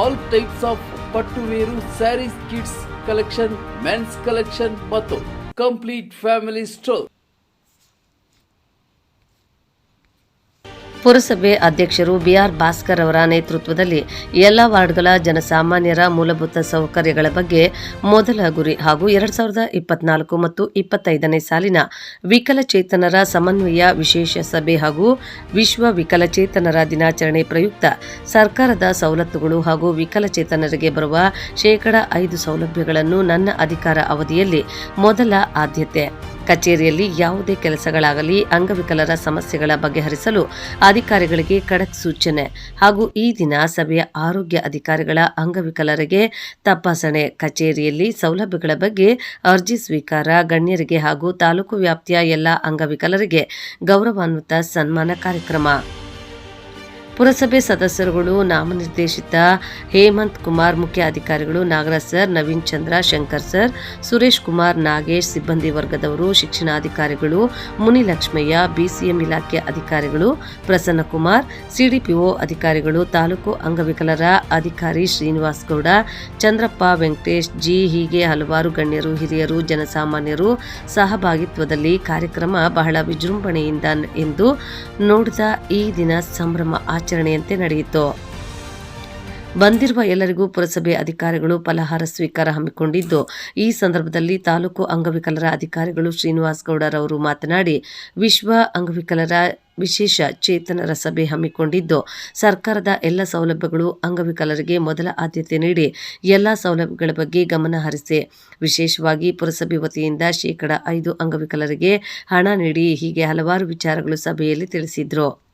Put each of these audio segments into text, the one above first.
All types of ಪಟ್ಟುವೇರು saris kids collection men's collection ಮತ್ತು complete family store ಪುರಸಭೆ ಅಧ್ಯಕ್ಷರು B R Bhaskar ಅವರ ನೇತೃತ್ವದಲ್ಲಿ ಎಲ್ಲ ವಾರ್ಡ್ಗಳ ಜನಸಾಮಾನ್ಯರ ಮೂಲಭೂತ ಸೌಕರ್ಯಗಳ ಬಗ್ಗೆ ಮೊದಲ ಗುರಿ ಹಾಗೂ ಎರಡ್ ಸಾವಿರದ ಇಪ್ಪತ್ನಾಲ್ಕು ಮತ್ತು ಇಪ್ಪತ್ತೈದನೇ ಸಾಲಿನ ವಿಕಲಚೇತನರ ಸಮನ್ವಯ ವಿಶೇಷ ಸಭೆ ಹಾಗೂ ವಿಶ್ವ ವಿಕಲಚೇತನರ ದಿನಾಚರಣೆ ಪ್ರಯುಕ್ತ ಸರ್ಕಾರದ ಸವಲತ್ತುಗಳು ಹಾಗೂ ವಿಕಲಚೇತನರಿಗೆ ಬರುವ ಶೇಕಡ ಐದು ಸೌಲಭ್ಯಗಳನ್ನು ನನ್ನ ಅಧಿಕಾರ ಅವಧಿಯಲ್ಲಿ ಮೊದಲ ಆದ್ಯತೆ. ಕಚೇರಿಯಲ್ಲಿ ಯಾವುದೇ ಕೆಲಸಗಳಾಗಲಿ ಅಂಗವಿಕಲರ ಸಮಸ್ಯೆಗಳ ಬಗೆಹರಿಸಲು ಅಧಿಕಾರಿಗಳಿಗೆ ಖಡಕ್ ಸೂಚನೆ. ಹಾಗೂ ಈ ದಿನ ಸಭೆಯ ಆರೋಗ್ಯ ಅಧಿಕಾರಿಗಳ ಅಂಗವಿಕಲರಿಗೆ ತಪಾಸಣೆ. ಕಚೇರಿಯಲ್ಲಿ ಸೌಲಭ್ಯಗಳ ಬಗ್ಗೆ ಅರ್ಜಿ ಸ್ವೀಕಾರ, ಗಣ್ಯರಿಗೆ ಹಾಗೂ ತಾಲೂಕು ವ್ಯಾಪ್ತಿಯ ಎಲ್ಲ ಅಂಗವಿಕಲರಿಗೆ ಗೌರವಾನ್ವಿತ ಸನ್ಮಾನ ಕಾರ್ಯಕ್ರಮ. ಪುರಸಭೆ ಸದಸ್ಯರುಗಳು ನಾಮನಿರ್ದೇಶಿತ ಹೇಮಂತ್ ಕುಮಾರ್ ಮುಖ್ಯ ಅಧಿಕಾರಿಗಳು ನಾಗರಾಜ್ ಸರ್, ನವೀನ್ ಚಂದ್ರ, ಶಂಕರ್ ಸರ್, ಸುರೇಶ್ ಕುಮಾರ್ ನಾಗೇಶ್ ಸಿಬ್ಬಂದಿ ವರ್ಗದವರು, ಶಿಕ್ಷಣಾಧಿಕಾರಿಗಳು, ಮುನಿಲಕ್ಷ್ಮಯ್ಯ, ಬಿಸಿಎಂ ಇಲಾಖೆ ಅಧಿಕಾರಿಗಳು ಪ್ರಸನ್ನ ಕುಮಾರ್ ಸಿಡಿಪಿಒ ಅಧಿಕಾರಿಗಳು, ತಾಲೂಕು ಅಂಗವಿಕಲರ ಅಧಿಕಾರಿ ಶ್ರೀನಿವಾಸ್ ಗೌಡ, ಚಂದ್ರಪ್ಪ ವೆಂಕಟೇಶ್, ಜಿ ಹೀಗೆ ಹಲವಾರು ಗಣ್ಯರು, ಹಿರಿಯರು, ಜನಸಾಮಾನ್ಯರು ಸಹಭಾಗಿತ್ವದಲ್ಲಿ ಕಾರ್ಯಕ್ರಮ ಬಹಳ ವಿಜೃಂಭಣೆಯಿಂದ ಎಂದು ನೋಡಿದ ಈ ದಿನ ಸಂಭ್ರಮ ಆಚರಣೆಯಂತೆ ನಡೆಯಿತು. ಬಂದಿರುವ ಎಲ್ಲರಿಗೂ ಪುರಸಭೆ ಅಧಿಕಾರಿಗಳು ಫಲಹಾರ ಸ್ವೀಕಾರ ಹಮ್ಮಿಕೊಂಡಿದ್ದು, ಈ ಸಂದರ್ಭದಲ್ಲಿ ತಾಲೂಕು ಅಂಗವಿಕಲರ ಅಧಿಕಾರಿಗಳು ಶ್ರೀನಿವಾಸ್ ಗೌಡರವರು ಮಾತನಾಡಿ, ವಿಶ್ವ ಅಂಗವಿಕಲರ ವಿಶೇಷ ಚೇತನರ ಸಭೆ ಹಮ್ಮಿಕೊಂಡಿದ್ದು, ಸರ್ಕಾರದ ಎಲ್ಲ ಸೌಲಭ್ಯಗಳು ಅಂಗವಿಕಲರಿಗೆ ಮೊದಲ ಆದ್ಯತೆ ನೀಡಿ ಎಲ್ಲ ಸೌಲಭ್ಯಗಳ ಬಗ್ಗೆ ಗಮನ ಹರಿಸಿ. ವಿಶೇಷವಾಗಿ ಪುರಸಭೆ ವತಿಯಿಂದ ಶೇಕಡ ಐದು ಅಂಗವಿಕಲರಿಗೆ ಹಣ ನೀಡಿ ಹೀಗೆ ಹಲವಾರು ವಿಚಾರಗಳು ಸಭೆಯಲ್ಲಿ ತಿಳಿಸಿದ್ರು.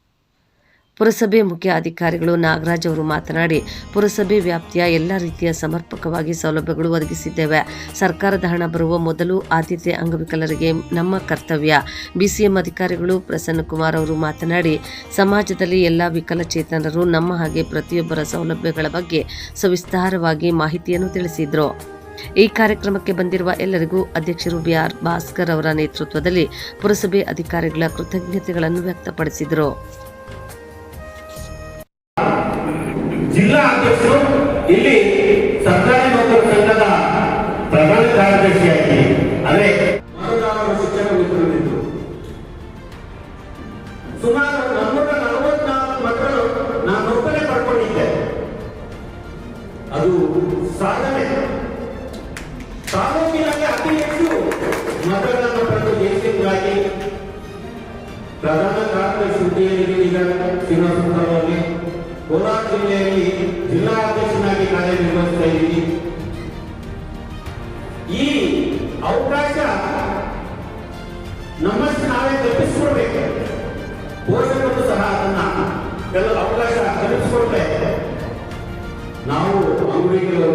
ಪುರಸಭೆ ಮುಖ್ಯ ಅಧಿಕಾರಿಗಳು ನಾಗರಾಜ್ ಅವರು ಮಾತನಾಡಿ, ಪುರಸಭೆ ವ್ಯಾಪ್ತಿಯ ಎಲ್ಲ ರೀತಿಯ ಸಮರ್ಪಕವಾಗಿ ಸೌಲಭ್ಯಗಳು ಒದಗಿಸಿದ್ದೇವೆ. ಸರ್ಕಾರದ ಹಣ ಬರುವ ಮೊದಲು ಆದ್ಯತೆ ಅಂಗವಿಕಲರಿಗೆ ನಮ್ಮ ಕರ್ತವ್ಯ. ಬಿಸಿಎಂ ಅಧಿಕಾರಿಗಳು ಪ್ರಸನ್ನ ಕುಮಾರ್ ಅವರು ಮಾತನಾಡಿ, ಸಮಾಜದಲ್ಲಿ ಎಲ್ಲ ವಿಕಲಚೇತನರು ನಮ್ಮ ಹಾಗೆ ಪ್ರತಿಯೊಬ್ಬರ ಸೌಲಭ್ಯಗಳ ಬಗ್ಗೆ ಸವಿಸ್ತಾರವಾಗಿ ಮಾಹಿತಿಯನ್ನು ತಿಳಿಸಿದರು. ಈ ಕಾರ್ಯಕ್ರಮಕ್ಕೆ ಬಂದಿರುವ ಎಲ್ಲರಿಗೂ ಅಧ್ಯಕ್ಷರು ಬಿಆರ್ ಭಾಸ್ಕರ್ ಅವರ ನೇತೃತ್ವದಲ್ಲಿ ಪುರಸಭೆ ಅಧಿಕಾರಿಗಳ ಕೃತಜ್ಞತೆಗಳನ್ನು ವ್ಯಕ್ತಪಡಿಸಿದರು. ಜಿಲ್ಲಾ ಅಧ್ಯಕ್ಷರು ಇಲ್ಲಿ ಸರ್ಕಾರಿ ನೌಕರ ಸಂಘದ ಪ್ರಧಾನ ಕಾರ್ಯದರ್ಶಿಯಾಗಿ ಅದೇ ಶಿಕ್ಷಣ ಮಿತ್ರರಿದ್ದರು ಸುಮಾರು ನನ್ನೂರ ನಲವತ್ನಾಲ್ಕು ಮಕ್ಕಳು ನಾನು ಒಬ್ಬನೇ ಪಡ್ಕೊಂಡಿದ್ದೆ. ಅದು ಸಾಧನೆ ತಾಲೂಕಿನಲ್ಲಿ ಅತಿ ಹೆಚ್ಚು ಮತಗಳನ್ನು ಪಡೆದು ಜಯಿಸಿದ್ದಾಗಿ ಪ್ರಧಾನ ಕಾರ್ಯದರ್ಶಿ ಹುದ್ದೆಯಲ್ಲಿ ಶ್ರೀನಿವಾಸಪುರದಲ್ಲಿ ಕೋಲಾರ ಜಿಲ್ಲೆಯಲ್ಲಿ ಜಿಲ್ಲಾ ಅಧ್ಯಕ್ಷನಾಗಿ ಕಾರ್ಯನಿರ್ವಹಿಸ್ತಾ ಇದ್ದೀನಿ. ಈ ಅವಕಾಶ ನಮ್ಮಷ್ಟು ನಾವೇ ಕಲ್ಪಿಸಿಕೊಡ್ಬೇಕು ಪೋಷಕರು ಸಹ ಅದನ್ನ ಕೆಲವು ಅವಕಾಶ ಕಲ್ಪಿಸಿಕೊಡ್ರೆ ನಾವು ಅಂಗಡಿಗಳು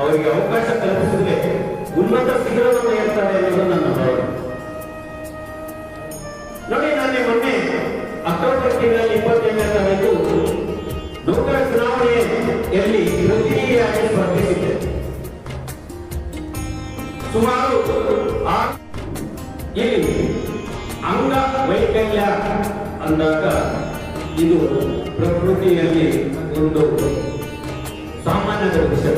ಅವರಿಗೆ ಅವಕಾಶ ಕಲ್ಪಿಸಿದ್ರೆ ಉನ್ನತ ಶಿಖರವನ್ನು ಹೇಳ್ತಾರೆ ಅನ್ನೋದು ನನ್ನ ಭಾವನೆ ನೋಡಿ, ನಾನು ಮೊನ್ನೆ ಅಕ್ಟೋಬರ್ ತಿಂಗಳಲ್ಲಿ ಇಪ್ಪತ್ತೆಂಟನೇ ತಾರೀಕು ನೌಕರ ಚುನಾವಣೆಯಲ್ಲಿ ಪ್ರತಿನಿಧಿಯಾಗಿ ಸ್ಪರ್ಧಿಸಿದ್ದೆ ಸುಮಾರು ಇಲ್ಲಿ ಅಂಗ ವೈಕಲ್ಯ ಅಂದಾಗ ಇದು ಪ್ರಕೃತಿಯಲ್ಲಿ ಒಂದು ಸಾಮಾನ್ಯದ ವಿಷಯ.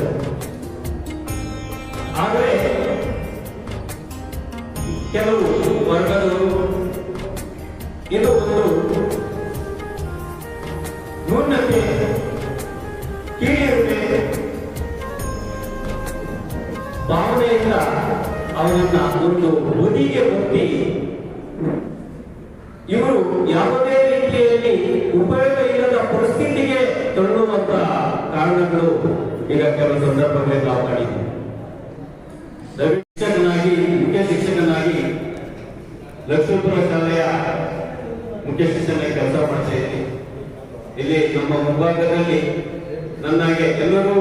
ಕೆಲವು ವರ್ಗದವರು ಇದು ಒಂದು ನ್ಯೂನತೆ, ಕೀಳಿರುವೆ ಭಾವನೆಯಿಂದ ಅವರನ್ನ ಒಂದು ಬದಿಗೆ ಮುಟ್ಟಿ ಇವರು ಯಾವುದೇ ರೀತಿಯಲ್ಲಿ ಉಪಯೋಗ ಇಲ್ಲದ ಪರಿಸ್ಥಿತಿಗೆ ತಳ್ಳುವಂತ ಕಾರಣಗಳು ಈಗ ಕೆಲವು ಸಂದರ್ಭಗಳಲ್ಲಿ ನಾವು ಕಾಣಿದ್ದೀವಿ. ಶಿಕ್ಷಕನಾಗಿ ಕೆಲಸ ಮಾಡ್ತಾ ಇದ್ದೀನಿ. ಇಲ್ಲಿ ನಮ್ಮ ಮುಂಭಾಗದಲ್ಲಿ ನನ್ನಾಗೆ ಎಲ್ಲರೂ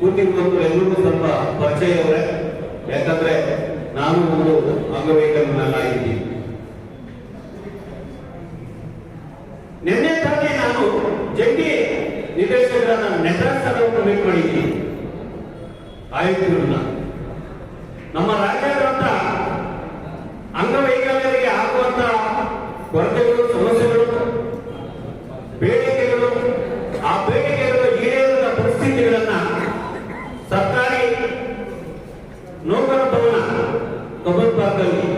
ಕೂತಿರುವಂತರು ಎಲ್ಲರೂ ಸ್ವಲ್ಪ ಪರಿಚಯ ಅವರೇ ಯಾಕಂದ್ರೆ ನಾನು ಒಂದು ಅಂಗವೈಕಲ್ಯನಾಗಿದ್ದೀನಿ ನಿನ್ನೆ ತಾನೇ ನಾನು ಜಂಟಿ ನಿರ್ದೇಶಕರನ್ನ ನೆಟ್ರಾಸ್ ಅವರನ್ನು ಭೇಟಿ ಮಾಡಿದ್ದೀನಿ. ಆಯುಕ್ತರನ್ನ. ಕೊರತೆಗಳು ಸಮಸ್ಯೆಗಳು ಬೇಡಿಕೆಗಳು ಆ ಬೇಡಿಕೆಗಳು ಈಡೇರದ ಪರಿಸ್ಥಿತಿಗಳನ್ನ ಸರ್ಕಾರಿ ನೌಕರ ಭವನ ಕಬ್ಬನ್ಪಾರ್ಕಲ್ಲಿ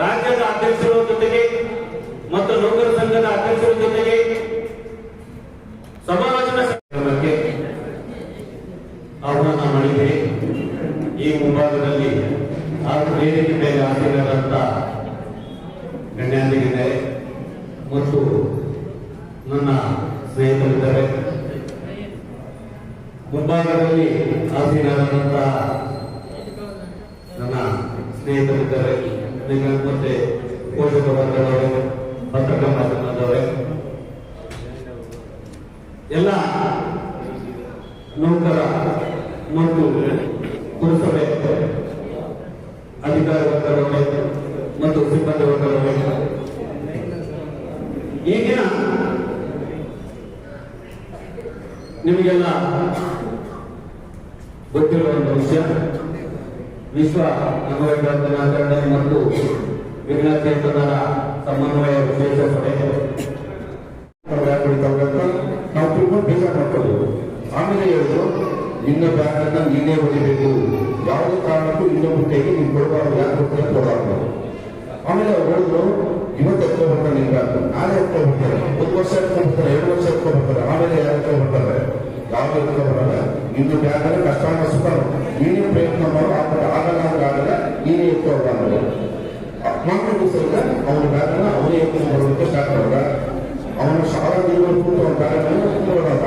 ರಾಜ್ಯದ ಅಧ್ಯಕ್ಷರ ಜೊತೆಗೆ ಮತ್ತು ನೌಕರ ಸಂಘದ ಅಧ್ಯಕ್ಷರ ಜೊತೆಗೆ ಸಮಾಲೋಚನಾ ಬಗ್ಗೆ ಆಹ್ವಾನ ಮಾಡಿದ್ದೀರಿ ಈ ಮುಂಭಾಗದಲ್ಲಿ ಆ ವೇದಿಕೆ ಮೇಲೆ ಹಾಜರಾದಂತ ಗಣ್ಯಾಧಿಗಳಿದ್ದಾರೆ ಮತ್ತು ನನ್ನ ಸ್ನೇಹಿತರಿದ್ದಾರೆ ಮುಂಭಾಗದಲ್ಲಿ ಹಾಜರಾದಂತ ನನ್ನ ಸ್ನೇಹಿತರಿದ್ದಾರೆ ನಿಮಗೆ ಮತ್ತೆ ಪೋಷಕ ವರ್ಗದವರು ಪತ್ರಿಕಾ ಮಾಧ್ಯಮದವರೇ. ಎಲ್ಲ ನೌಕರ ಮತ್ತು ಪುರಸಭೆ ಅಧಿಕಾರ ವರ್ಗದವರೇ ಮತ್ತು ಸಿಬ್ಬಂದಿ ವರ್ಗದವರೇ ಈಗಿನ ನಿಮಗೆಲ್ಲ ಗೊತ್ತಿರುವಂತ ವಿಷಯ. ವಿಶ್ವ ಅಂಗವೈಕಲ್ಯ ದಿನಾಚರಣೆ ಮತ್ತು ಕ್ಷೇತ್ರದ ಸಮನ್ವಯ ವಿಶೇಷ ಸಭೆ. ನಾವು ತುಂಬ ಬೇಜಾರು ಮಾಡ್ಕೊಳ್ಳೋದು ಆಮೇಲೆ ಹೇಳಿದ್ರು ನಿನ್ನ ಬ್ಯಾಗನ್ನ ನೀನೇ ಹೊಡಿಬೇಕು ಯಾವುದೇ ಕಾರಣಕ್ಕೂ ಇನ್ನೊಬ್ಬ ಕೈಗೆ ನೀವು ಕೊಡಬಾರ್ದು ಕೊಡ್ತಾರೆ ಕೊಡಬಾರ್ದು. ಆಮೇಲೆ ಅವ್ರು ಹೇಳಿದ್ರು, ಇವತ್ತು ಎತ್ಕೊ ಬರ್ತಾರೆ ಬ್ಯಾಗ್ ನಾಳೆ ಎತ್ಕೊ ಬರ್ತಾರೆ. ಒಂದು ವರ್ಷ ಎತ್ಕೊ ಬರ್ತಾರೆ, ಎರಡು ವರ್ಷ ಎತ್ಕೊ ಬರ್ತಾರೆ. ಆಮೇಲೆ ಯಾರು ಎತ್ಕೊ ಬರ್ತಾರೆ? ಯಾವ್ದು ಎತ್ಕೊ ಬರಲ್ಲ? ನಿನ್ನ ಬ್ಯಾಗ್ ಅಲ್ಲಿ ಕಷ್ಟ ಸುಖ ನೀನೇ ಪ್ರಯತ್ನ ಮಾಡೋ ಆದ್ರೆ ಆಗಲ್ಲ ಅಂದ್ರೆ ಆಗಲ್ಲ ನೀನೇ ಎತ್ಕೊ ಬರಲ್ಲ ಮಾಮೂಲು ಸಹಿತ ಅವ್ರ ಬ್ಯಾಗನ್ನ ಅವರೇ ಎತ್ಕೊಂಡು ಬರೋದಕ್ಕೆ ಸ್ಟಾರ್ಟ್ ಮಾಡಿದ ಅವನು ಶಾಲೆಯಲ್ಲಿ ಕೂತು ಅವನ ಬ್ಯಾಗನ್ನು ಕೂತ್ಕೊಳ್ಳೋದ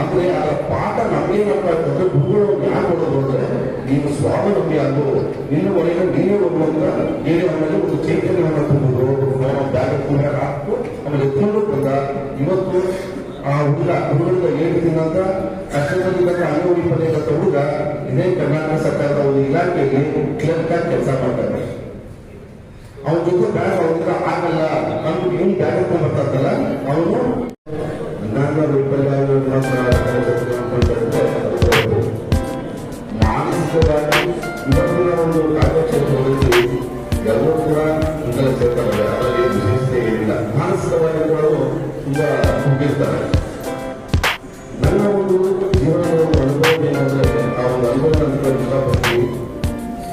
ಅಂದ್ರೆ ಅದರ ಪಾಠ ನಮ್ಗೇನಪ್ಪ ಅಂತಂದ್ರೆ ಗುರುಗಳು ಯಾರು ಕೊಡೋದು ಅಂದ್ರೆ ನೀನು ಸ್ವಾವಲಂಬಿ ಆಗು ನಿನ್ನ ಒಳಗೆ ನೀನೇ ಹೋಗುವಂತ ನೀನೇ ಅವನಲ್ಲಿ ಒಂದು ಚೈತನ್ಯವನ್ನು ತುಂಬಿದ್ರು ಅವನ ಬ್ಯಾಗ್ ಕೂಡ ಹಾಕು ಆಮೇಲೆ ಎತ್ಕೊಂಡು ಬಂದ ಇವತ್ತು ಆ ಹುಡುಗ ಹುಡುಗ ಹೇಳ್ತೀನಂತ ಕಷ್ಟದಿಂದ ಅನುಭವಿ ಪಡೆಯಂತ ಹುಡುಗ, ಇದೇ ಕರ್ನಾಟಕ ಸರ್ಕಾರದ ಒಂದು ಇಲಾಖೆಯಲ್ಲಿ ಕ್ಲರ್ಕ್ ಆಗಿ ಕೆಲಸ ಮಾಡ್ತಾರೆ. ಅವನ ಜೊತೆ ಬ್ಯಾಗ್ ಅವ್ರ ಆಗಲ್ಲ ಅಂದ್ರೆ ಏನ್ ಬ್ಯಾಗ್ ಬರ್ತಾರಲ್ಲ ಅವನು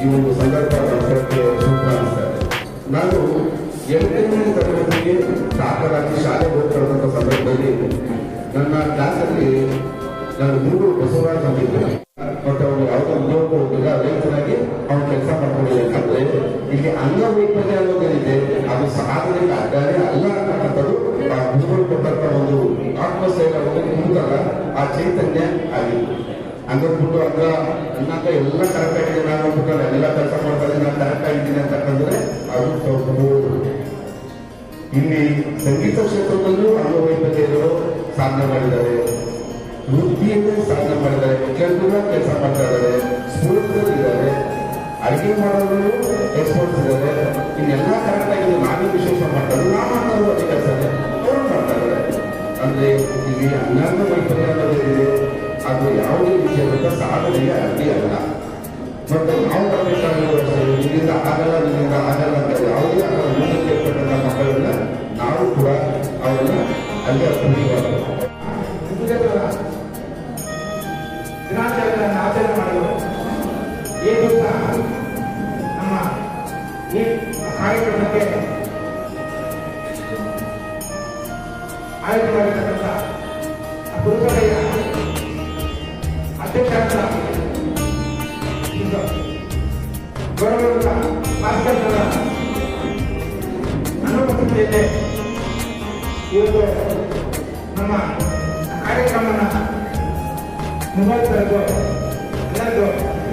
ಈ ಒಂದು ಸಂದರ್ಭ ನಾನು ಎಂಟನೇ ತರಗತಿಗೆ ದಾಖಲಾಗಿ ಶಾಲೆಗೆ ಹೋಗ್ತಿರೋಂಥ ಸಂದರ್ಭದಲ್ಲಿ ನನ್ನ ಕ್ಲಾಸಲ್ಲಿ ನನ್ನ ಗುರುಗಳು ಬಸವರಾಜ್ ಅಂತಿದ್ರು ಬಟ್ ಅವರು ಯಾವುದೋ ಉದ್ಯೋಗ ಹೋಗಿಲ್ಲ ರೈತರಾಗಿ ಅವ್ರು ಕೆಲಸ ಮಾಡ್ಕೊಂಡಿರ್ಬೇಕಂದ್ರೆ ಇಲ್ಲಿ ಅಂಗವೈಫಲ್ಯ ಅನ್ನೋದೇನಿದೆ, ಅದು ಸಾಧನೆಗೆ ಅಡ್ಡಾರೆ ಅಲ್ಲ ಅನ್ನೋದು ಆ ಗುರುಗಳು ಕೊಟ್ಟಂತ ಒಂದು ಆತ್ಮಸ್ಥೈರ್ಯ ಒಂದು ಕುಂತಲ್ಲ ಆ ಚೈತನ್ಯ ಆಗಿತ್ತು ಹಂಗಂದ್ಬಿಟ್ಟು ಹಂಗ ಅಣ್ಣಕ್ಕ ಎಲ್ಲ ಕರೆಕ್ಟ್ ಆಗಿದೆ. ನಾನು ಅಂದ್ಬಿಟ್ಟು ಎಲ್ಲ ಕೆಲಸ ಮಾಡ್ತಾರೆ ನಾನು ಕರೆಕ್ಟ್ ಆಗಿದ್ದೀನಿ ಅಂತಕ್ಕಂದ್ರೆ ಅದು ತಪ್ಪು ಇಲ್ಲಿ ಸಂಗೀತ ಕ್ಷೇತ್ರದಲ್ಲೂ ಅಂಗವೈಫಲ್ಯರು ಸಾಧನೆ ಮಾಡಿದ್ದಾರೆ. ವೃತ್ತಿಯಲ್ಲೂ ಸಾಧನೆ ಮಾಡಿದ್ದಾರೆ. ವಿದ್ಯಾರ್ಥಿಗಳು ಕೆಲಸ ಮಾಡ್ತಾ ಇದ್ದಾರೆ. ಸ್ಪೋರ್ಟ್ಸ್ ಇದ್ದಾರೆ. ಅಡಿಗೆ ಮಾಡೋರು ಎಕ್ಸ್ಪೋರ್ಟ್ಸ್ ಇದ್ದಾರೆ. ಇನ್ನೆಲ್ಲ ಕರೆಕ್ಟ್ ಆಗಿದೆ. ನಾವೇ ವಿಶೇಷ ಮಾಡ್ತಾರೆ. ನಾವು ಮಾಡ್ತಾರೆ ಕೆಲಸ ಅವರು ಮಾಡ್ತಾ ಇದ್ದಾರೆ. ಅಂದ್ರೆ ಇಲ್ಲಿ ಅಂಗಾಂಗ ವೈಫಲ್ಯ ಅದು ಯಾವುದೇ ವಿಷಯದ ಸಾಧನೆಗೆ ಅಡ್ಡಿ ಅಲ್ಲ. ಮತ್ತು ನಾವು ಅನುಪಸ್ಥಿತಿಯಲ್ಲಿ ಇವತ್ತು ನಮ್ಮ ಕಾರ್ಯಕ್ರಮನ ಮುಂದುವರಿಸಬೇಕು ಎಲ್ಲರಿಗೂ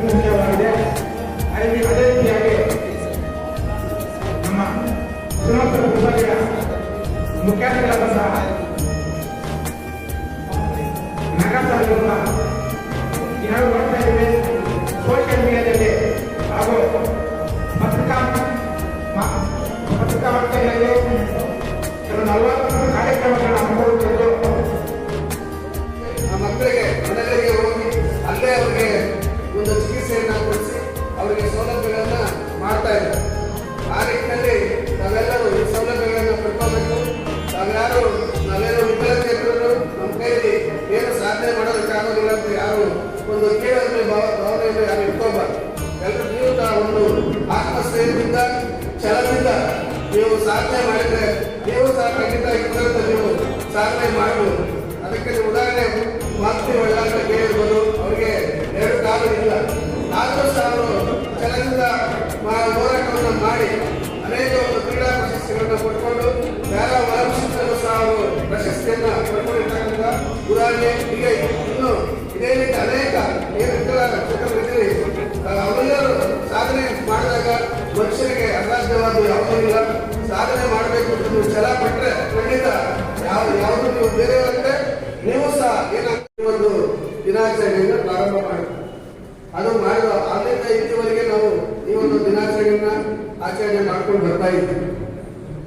ಮುಖ್ಯವಾಗಿದೆ ಅದೇ ಅದೇ ರೀತಿಯಾಗಿ ನಮ್ಮ ಸುನೋತ್ತರ ವಿಭಾಗೀಯ ಮುಖ್ಯಾಧಿಕಾರಿಗಳಾದಂತಹ ನಗರಸಭೆಗಳ ನಾವು ನೋಡ್ತಾ ಇದ್ದೀವಿ ಸೋಷಿಯಲ್ ಮೀಡಿಯಾದಲ್ಲಿ ಕಾರ್ಯಕ್ರಮಗಳನ್ನು ಹಮ್ಮಿಕೊಳ್ಳುತ್ತಿದ್ದು ಆದರೂ ಸಹ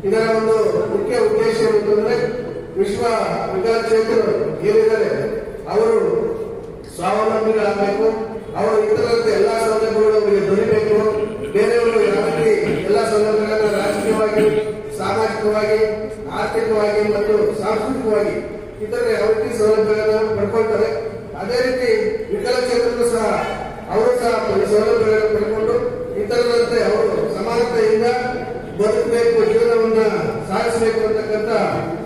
ಇದರ ಒಂದು ಮುಖ್ಯ ಉದ್ದೇಶ ಏನಂತಂದ್ರೆ ವಿಶ್ವ ವಿಕಲಚೇತನರು ಏನಿದ್ದಾರೆ, ಅವರು ಸ್ವಾವಲಂಬಿಗಳಾಗಬೇಕು ಅವರು ಇತರರಂತೆ ಎಲ್ಲ ಸೌಲಭ್ಯಗಳು ಅವರಿಗೆ ದೊರೀಬೇಕು ಬೇರೆಯವರು ಯಾವ ಎಲ್ಲ ಸೌಲಭ್ಯಗಳನ್ನು ರಾಜಕೀಯವಾಗಿ, ಸಾಮಾಜಿಕವಾಗಿ, ಆರ್ಥಿಕವಾಗಿ ಮತ್ತು ಸಾಂಸ್ಕೃತಿಕವಾಗಿ ಇತರ ಯಾವ ಸೌಲಭ್ಯಗಳನ್ನು ಪಡ್ಕೊಳ್ತಾರೆ. ಅದೇ ರೀತಿ ವಿಕಲಚೇತನರು ಸಹ, ಅವರು ಸಹ ಸೌಲಭ್ಯಗಳನ್ನು ಪಡ್ಕೊಂಡು ಇತರರಂತೆ ಅವರು ಸಮಾನತೆಯಿಂದ ಬದುಕಬೇಕು ಜೀವನವನ್ನ ಸಾಗಿಸಬೇಕು ಅಂತಕ್ಕಂಥ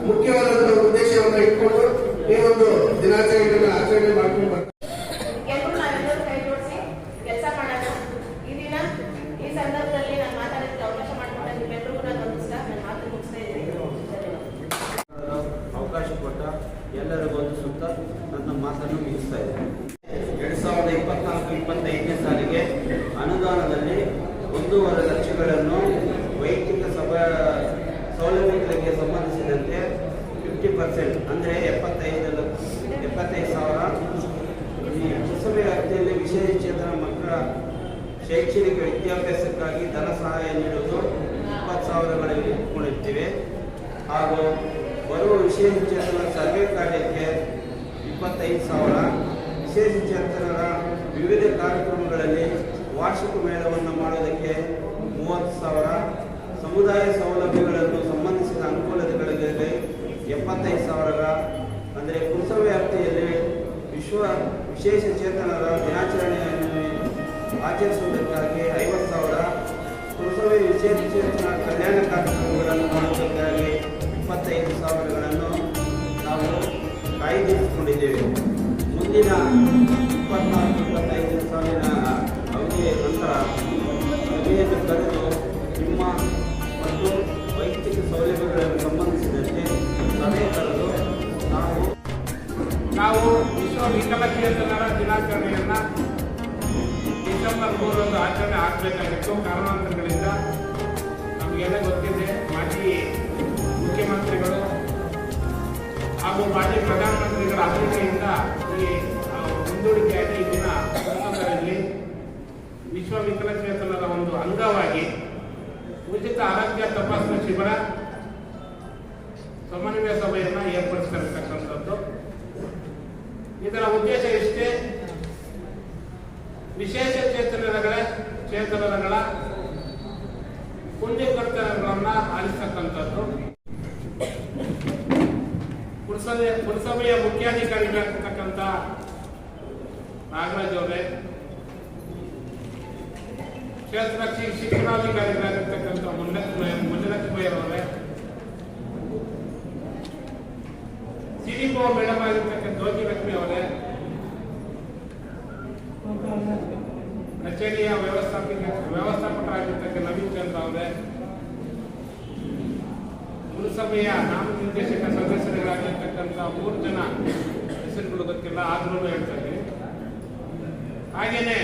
ಮುಖ್ಯವಾದಂತಹ ಉದ್ದೇಶವನ್ನ ಇಟ್ಕೊಂಡು ಈ ಒಂದು ದಿನಾಚರಣೆಯನ್ನು ಆಚರಣೆ ಮಾಡ್ಕೊಂಡು ಬರ್ತಾರೆ ಎಲ್ರೂ ನಾವೆಲ್ಲರೂ ಕೈ ಜೋಡಿಸಿ ಕೆಲಸ ಮಾಡೋಣ ಈ ದಿನ ಈ ಸಂದರ್ಭದಲ್ಲಿ ನಾನು ಮಾತಾಡೋದಕ್ಕೆ ಅವಕಾಶ ಮಾಡಿಕೊಂಡ ನಿಮ್ಮೆಲ್ಲರಿಗೂ ನಾನು ನಮಸ್ಕಾರ ನನ್ನ ಮಾತು ಮುಗಿಸ್ತಾ ಇದ್ದೀನಿ ಧನ್ಯವಾದ ಅವಕಾಶ ಕೊಟ್ಟ ಎಲ್ಲರಿಗೂ ಒಂದು ಸುತ್ತ ನನ್ನ ಮಾತನ್ನು ಮುಗಿಸ್ತಾ ಇದ್ದೇನೆ ಎರಡ್ ಸಾವಿರದ ಇಪ್ಪತ್ನಾಲ್ಕು ಇಪ್ಪತ್ತೈದನೇ ಸಾಲಿಗೆ ಅನುದಾನದಲ್ಲಿ ಒಂದೂವರೆ ಲಕ್ಷಗಳನ್ನು ವೈಯಕ್ತಿಕ ಸಭಾ ಸೌಲಭ್ಯಗಳಿಗೆ ಸಂಬಂಧಿಸಿದಂತೆ ಫಿಫ್ಟಿ ಪರ್ಸೆಂಟ್ ಅಂದರೆ ಎಪ್ಪತ್ತೈದು ಲಕ್ಷ ಎಪ್ಪತ್ತೈದು ಸಾವಿರ ಈ ಪುರಸಭೆ ವ್ಯಾಪ್ತಿಯಲ್ಲಿ ವಿಶೇಷಚೇತನ ಮಕ್ಕಳ ಶೈಕ್ಷಣಿಕ ವಿದ್ಯಾಭ್ಯಾಸಕ್ಕಾಗಿ ಧನ ಸಹಾಯ ನೀಡುವುದು ಇಪ್ಪತ್ತು ಸಾವಿರಗಳಲ್ಲಿ ಇಟ್ಕೊಂಡಿರ್ತೀವಿ. ಹಾಗೂ ಬರುವ ವಿಶೇಷಚೇತನ ಸರ್ವೆ ಕಾರ್ಯಕ್ಕೆ ಇಪ್ಪತ್ತೈದು ಸಾವಿರ. ವಿಶೇಷಚೇತನರ ವಿವಿಧ ಕಾರ್ಯಕ್ರಮಗಳಲ್ಲಿ ವಾರ್ಷಿಕ ಮೇಳವನ್ನು ಮಾಡೋದಕ್ಕೆ ಮೂವತ್ತು ಸಾವಿರ. ಸಮುದಾಯ ಸೌಲಭ್ಯಗಳನ್ನು ಸಂಬಂಧಿಸಿದ ಅನುಕೂಲತೆಗಳಿಗೆ ಎಪ್ಪತ್ತೈದು ಸಾವಿರ ಅಂದರೆ ಕುಸವ್ಯಾಪ್ತಿಯಲ್ಲಿ ವ್ಯಾಪ್ತಿಯಲ್ಲಿ ವಿಶ್ವ ವಿಶೇಷ ಚೇತನರ ದಿನಾಚರಣೆಯನ್ನು ಆಚರಿಸುವುದಕ್ಕಾಗಿ ಐವತ್ತು ಸಾವಿರ. ಪುರಸಭೆ ವಿಶೇಷ ಕಲ್ಯಾಣ ಕಾರ್ಯಕ್ರಮಗಳನ್ನು ವಿಕಲಚೇತನರ ಒಂದು ಅಂಗವಾಗಿ ಉಚಿತ ಆರೋಗ್ಯ ತಪಾಸಣಾ ಶಿಬಿರ ಸಮನ್ವಯ ಸಭೆಯನ್ನು ಏರ್ಪಡಿಸಿರ್ತಕ್ಕಂಥದ್ದು. ಇದರ ಉದ್ದೇಶ ಇಷ್ಟೇ. ವಿಶೇಷ ಚೇತನಗಳ ಚೇತನಗಳ ಕುಂದುಕೊರತೆಗಳನ್ನ ಆಲಿಸ್ತಕ್ಕಂಥದ್ದು. ಪುರಸಭೆ ಪುರಸಭೆಯ ಮುಖ್ಯಾಧಿಕಾರಿಗಳಾಗಿರ್ತಕ್ಕಂಥ ನಾಗರಾಜ್ ಅವರೇ ಕ್ಷೇತ್ರ ಶಿಕ್ಷಣಾಧಿಕಾರಿಗಳಾಗಿರ್ತಕ್ಕಂಥ ಮುನ್ನತ್ ಮುನ್ನತ್ ಅವರೇ. ಸಿನಿಮಾ ಮೇಡಮ್ ಆಗಿರ್ತಕ್ಕಂಥ ಜ್ಯೋತಿಲಕ್ಷ್ಮಿ ಅವರೇ. ಕಚೇರಿಯ ವ್ಯವಸ್ಥಾಪಕ ವ್ಯವಸ್ಥಾಪಕರಾಗಿರ್ತಕ್ಕಂಥ ನವೀನ್ ಚಂದ್ರ ಅವರೇ. ಪುರಸಭೆಯ ನಾಮ ನಿರ್ದೇಶಕ ಸದಸ್ಯರುಗಳಾಗಿರ್ತಕ್ಕಂಥ ಮೂರು ಜನ ಹೆಸರುಗಳು ಗೊತ್ತಿಲ್ಲ ಹೇಳ್ತಾರೆ ಹಾಗೇನೆ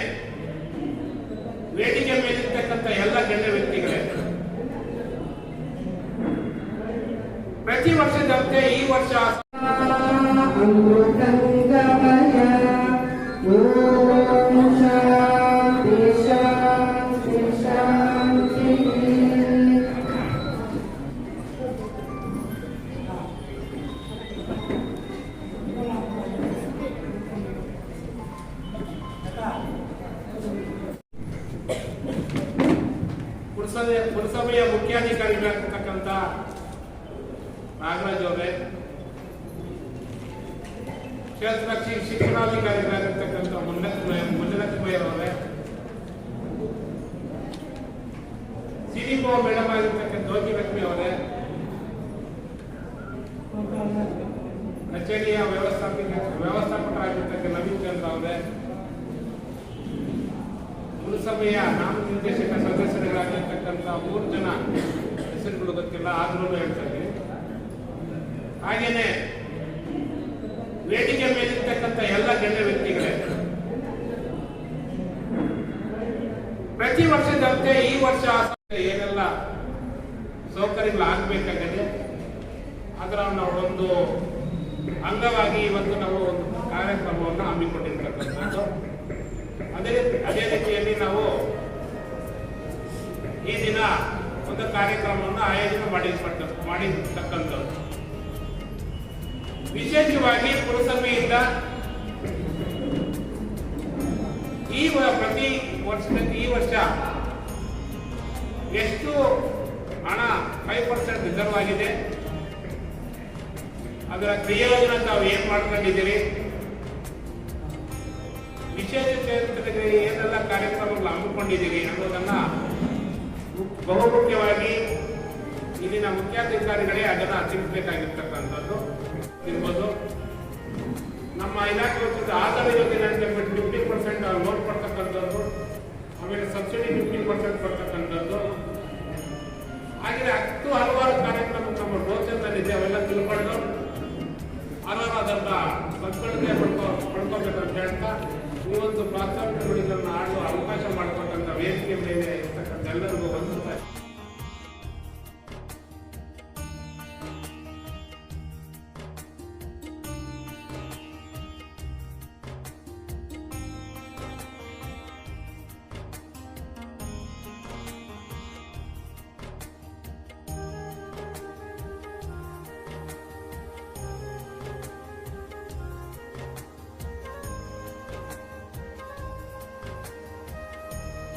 ಗಣ್ಯ ವ್ಯಕ್ತಿಗಳೇ. ಪ್ರತಿ ವರ್ಷದಂತೆ ಈ ವರ್ಷ ಕ್ಷೇತ್ರ ಶಿ- ಶಿಕ್ಷಣಾಧಿಕಾರಿಗಳಾಗಿರ್ತಕ್ಕಂಥ ಮುನ್ನಲಕ್ಷ್ಮಯ್ಯರವರೇ ಸಿಡಿಪೋ ಮೇಡಮ್ ಆಗಿರ್ತಕ್ಕಂಥ ಜ್ಯೋತಿಲಕ್ಷ್ಮಿ ಅವರೇ, ಕಚೇರಿಯ ವ್ಯವಸ್ಥಾಪಕ ವ್ಯವಸ್ಥಾಪಕರಾಗಿರ್ತಕ್ಕಂಥ ನವೀನ್ ಚಂದ್ರ ಅವರೇ, ಪುರಸಭೆಯ ನಾಮನಿರ್ದೇಶಕ ಸದಸ್ಯರಾಗಿರ್ತಕ್ಕಂಥ ಮೂರು ಜನ ಹೆಸರುಗಳು ಗೊತ್ತಿಲ್ಲ, ಆದ್ರೂ ಹೇಳ್ತಾ ಇದ್ದೀನಿ. ಹಾಗೇನೆ ವೇದಿಕೆ ಮೇಲಿರ್ತಕ್ಕಂಥ ಎಲ್ಲ ಗಣ್ಯ ವ್ಯಕ್ತಿಗಳೇ ಪ್ರತಿ ವರ್ಷದಂತೆ ಈ ವರ್ಷ ಏನೆಲ್ಲ ಸೌಕರ್ಯಗಳು ಆಗ್ಬೇಕಾಗಿದೆ ಅದರ ಒಂದು ಅಂಗವಾಗಿ ಇವತ್ತು ನಾವು ಒಂದು ಕಾರ್ಯಕ್ರಮವನ್ನು ಹಮ್ಮಿಕೊಂಡಿರ್ತಕ್ಕಂಥದ್ದು ಅದೇ ಅದೇ ರೀತಿಯಲ್ಲಿ ನಾವು ಈ ದಿನ ಒಂದು ಕಾರ್ಯಕ್ರಮವನ್ನು ಆಯೋಜನೆ ಮಾಡಿ ಮಾಡಿರ್ತಕ್ಕಂಥದ್ದು. ವಿಶೇಷವಾಗಿ ಪುರಸಭೆಯಿಂದ ಈ ಪ್ರತಿ ವರ್ಷದಲ್ಲಿ ಈ ವರ್ಷ ಎಷ್ಟು ಹಣ ಫೈವ್ ಪರ್ಸೆಂಟ್ ರಿಸರ್ವ್ ಆಗಿದೆ? ಅದರ ಕ್ರಿಯೋಜನ ತಾವು ಏನ್ ಮಾಡ್ಕೊಂಡಿದ್ದೀರಿ? ವಿಶೇಷ ಏನೆಲ್ಲ ಕಾರ್ಯಕ್ರಮಗಳು ಹಮ್ಮಿಕೊಂಡಿದ್ದೀರಿ ಅನ್ನೋದನ್ನ ಬಹುಮುಖ್ಯವಾಗಿ ಇಲ್ಲಿನ ಮುಖ್ಯಾಧಿಕಾರಿಗಳೇ ಅದನ್ನ ತಿಳಿಸಬೇಕಾಗಿರ್ತಕ್ಕಂಥದ್ದು. ಇರ್ಬೋದು. ನಮ್ಮ ಇಲಾಖೆ ಆಧಾರ ಯೋಜನೆ ಅಂತ ಆಮೇಲೆ ಸಬ್ಸಿಡಿ ಫಿಫ್ಟಿ ಪರ್ಸೆಂಟ್ ಬರ್ತಕ್ಕಂಥದ್ದು. ಹಾಗೆ ಹತ್ತು ಹಲವಾರು ಕಾರ್ಯಕ್ರಮ ನಮ್ಮ ರೋಚನದಲ್ಲಿದೆ ಅವೆಲ್ಲ ತಿಳ್ಕೊಂಡು ಹಲವಾರು ಅದನ್ನ ಸದ್ಬಳಕೆ ಪಡ್ಕೊ ಪಡ್ಕೋಬೇಕಂತ ಹೇಳ್ತಾ ಈ ಒಂದು ಪ್ರಾಥಮಿಕ ನುಡಿಗಳನ್ನ ಆಡುವ ಅವಕಾಶ ಮಾಡ್ಕೊತಕ್ಕಂಥ ವೇದಿಕೆ ಮೇಲೆ ಇರ್ತಕ್ಕಂಥ ಎಲ್ಲರಿಗೂ ಒಂದು